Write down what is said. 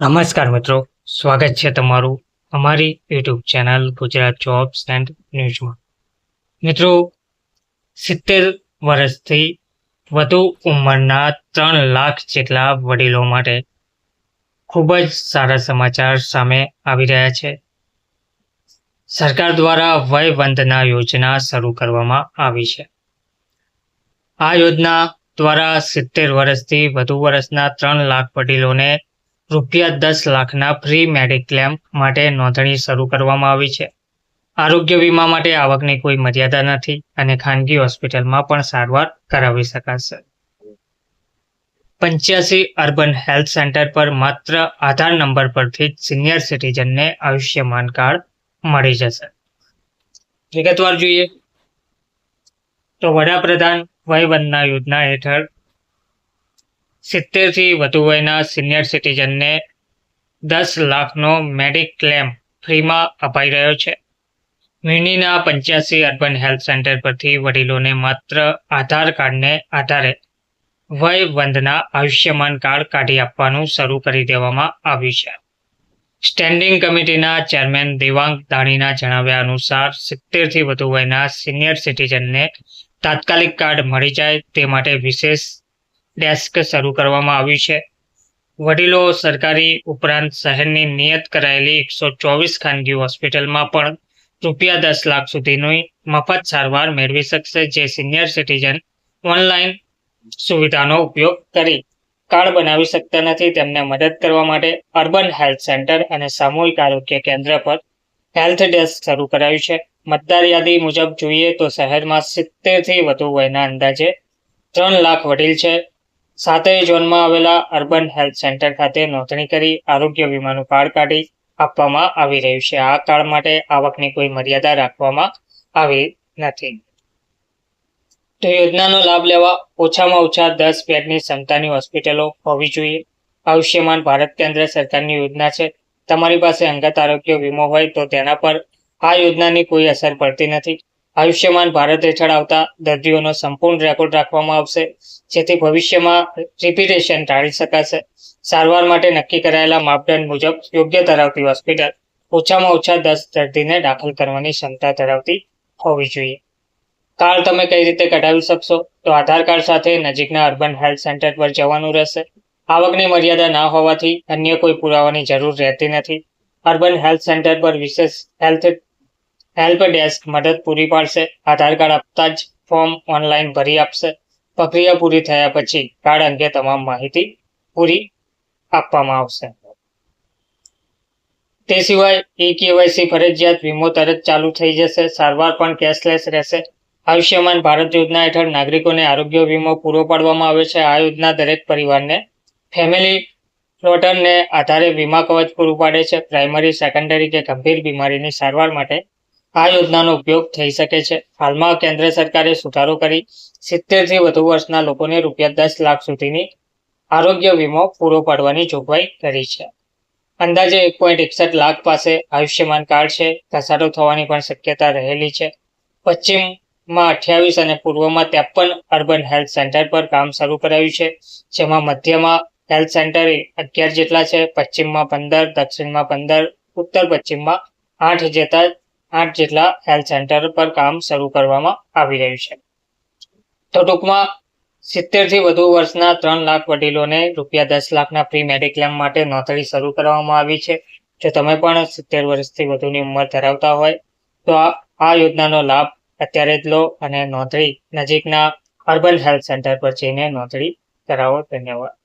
નમસ્કાર મિત્રો, સ્વાગત છે તમારું અમારી YouTube channel Gujarat jobs and ન્યૂઝમાં મિત્રો, સિત્તેર વર્ષથી વધુ ઉંમરના ત્રણ લાખ જેટલા વડીલો માટે ખૂબ જ સારા સમાચાર સામે આવી રહ્યા છે. સરકાર દ્વારા વય વંદના યોજના શરૂ કરવામાં આવી છે. આ યોજના દ્વારા સિત્તેર વર્ષથી વધુ વર્ષના ત્રણ લાખ વડીલોને રૂપિયા દસ લાખના ફ્રી મેડિક્લેમ માટે નોંધણી શરૂ કરવામાં આવી છે. આરોગ્ય વીમા માટે આવકની કોઈ મર્યાદા નથી અને ખાનગી હોસ્પિટલમાં પણ સારવાર કરાવી શકાશે. પંચ્યાસી અર્બન હેલ્થ સેન્ટર પર માત્ર આધાર નંબર પરથી જ સિનિયર સિટીઝનને આયુષ્યમાન કાર્ડ મળી જશે. વિગતવાર જોઈએ. તો વડાપ્રધાન વયવંદના યોજના હેઠળ સિત્તેરથી વધુ વયના સિનિયર સિટીઝનને દસ લાખનો મેડિક્લેમ ફ્રીમાં અપાઈ રહ્યો છે. મ્યુનિના પંચ્યાસી અર્બન હેલ્થ સેન્ટર પરથી વડીલોને માત્ર આધાર કાર્ડને આધારે વય વંદના આયુષ્યમાન કાર્ડ કાઢી આપવાનું શરૂ કરી દેવામાં આવ્યું છે. સ્ટેન્ડિંગ કમિટીના ચેરમેન દેવાંગ દાણીના જણાવ્યા અનુસાર સિત્તેરથી વધુ વયના સિનિયર સિટીઝનને તાત્કાલિક કાર્ડ મળી જાય તે માટે વિશેષ ડેસ્ક શરૂ કરવામાં આવ્યું છે. વડીલો સરકારી ઉપરાંત શહેરની નિયત કરાયેલી એકસો ચોવીસ ખાનગી હોસ્પિટલમાં પણ રૂપિયા દસ લાખ સુધીની મફત સારવાર મેળવી શકશે જે સિનિયર સિટીઝન ઓનલાઈન સુવિધાનો ઉપયોગ કરી કાર્ડ બનાવી શકતા નથી. તેમને મદદ કરવા માટે અર્બન હેલ્થ સેન્ટર અને સામૂહિક આરોગ્ય કેન્દ્ર પર હેલ્થ ડેસ્ક શરૂ કરાયું છે. મતદાર યાદી મુજબ જોઈએ તો શહેરમાં સિત્તેરથી વધુ વયના અંદાજે ત્રણ લાખ વડીલ છે. સાતેય ઝોનમાં આવેલા અર્બન હેલ્થ સેન્ટર ખાતે નોંધણી કરી આરોગ્ય વીમાનું કાર્ડ કાઢી આપવામાં આવી રહ્યું છે. આ કાર્ડ માટે આવકની કોઈ મર્યાદા રાખવામાં આવી નથી. તો યોજનાનો લાભ લેવા ઓછામાં ઓછા દસ બેડની ક્ષમતાની હોસ્પિટલો હોવી જોઈએ. આયુષ્યમાન ભારત કેન્દ્ર સરકારની યોજના છે. તમારી પાસે અંગત આરોગ્ય વીમો હોય તો તેના પર આ યોજનાની કોઈ અસર પડતી નથી. આયુષ્યમાન ભારત હેઠળ આવતા દર્દીઓનો સંપૂર્ણ રેકોર્ડ રાખવામાં આવશે, જેથી ભવિષ્યમાં રિપીટેશન ટાળી શકાશે. સારવાર માટે નક્કી કરાયેલા માપદંડ મુજબ યોગ્ય ધરાવતી હોસ્પિટલ ઓછામાં ઓછા દસ દર્દીને દાખલ કરવાની ક્ષમતા ધરાવતી હોવી જોઈએ. કાર્ડ તમે કઈ રીતે કઢાવી શકશો? તો આધાર કાર્ડ સાથે નજીકના અર્બન હેલ્થ સેન્ટર પર જવાનું રહેશે. આવકની મર્યાદા ના હોવાથી અન્ય કોઈ પુરાવાની જરૂર રહેતી નથી. અર્બન હેલ્થ સેન્ટર પર વિશેષ હેલ્થ હેલ્પ ડેસ્ક મદદ પૂરી પાડશે. આધાર કાર્ડ આપતા જ ફોર્મ ઓનલાઈન ભરી આપશે. પ્રક્રિયા પૂરી થયા પછી કાર્ડ અંગે તમામ માહિતી પૂરી આપવામાં આવશે. તે સિવાય ઈ કેવાયસી ફરજિયાત વીમો તરત ચાલુ થઈ જશે. સારવાર પણ કેશલેસ રહેશે. આયુષ્યમાન ભારત યોજના હેઠળ નાગરિકોને આરોગ્ય વીમો પૂરો પાડવામાં આવે છે. આ યોજના દરેક પરિવારને ફેમિલી ફ્લોટરને આધારે વીમા કવચ પૂરું પાડે છે. પ્રાઇમરી સેકન્ડરી કે ગંભીર બીમારીની સારવાર માટે આ યોજનાનો ઉપયોગ થઈ શકે છે. હાલમાં કેન્દ્ર સરકારે સુધારો કરી સિત્તેરથી વધુ વર્ષના લોકોને રૂપિયા દસ લાખ સુધીની આરોગ્ય વીમો પૂરો પાડવાની જોગવાઈ કરી છે. અંદાજે એક પોઈન્ટ એકસઠ લાખ પાસે આયુષ્યમાન કાર્ડ છે. ઘસારો થવાની પણ શક્યતા રહેલી છે. પશ્ચિમમાં અઠ્યાવીસ અને પૂર્વમાં ત્રેપન અર્બન હેલ્થ સેન્ટર પર કામ શરૂ કરાયું છે. જેમાં મધ્યમાં હેલ્થ સેન્ટર અગિયાર જેટલા છે. પશ્ચિમમાં પંદર, દક્ષિણમાં પંદર, ઉત્તર પશ્ચિમમાં આઠ જેટલા આઠ જેટલા હેલ્થ સેન્ટર પર કામ શરૂ કરવામાં આવી રહ્યું છે. તો ટૂંકમાં સિત્તેરથી વધુ વર્ષના ત્રણ લાખ વડીલોને રૂપિયા દસ લાખના ફ્રી મેડિક્લેમ માટે નોંધણી શરૂ કરવામાં આવી છે. જો તમે પણ સિત્તેર વર્ષથી વધુની ઉંમર ધરાવતા હોય, તો આ યોજનાનો લાભ અત્યારે જ લો અને નોંધણી નજીકના અર્બન હેલ્થ સેન્ટર પર જઈને નોંધણી કરાવો. ધન્યવાદ.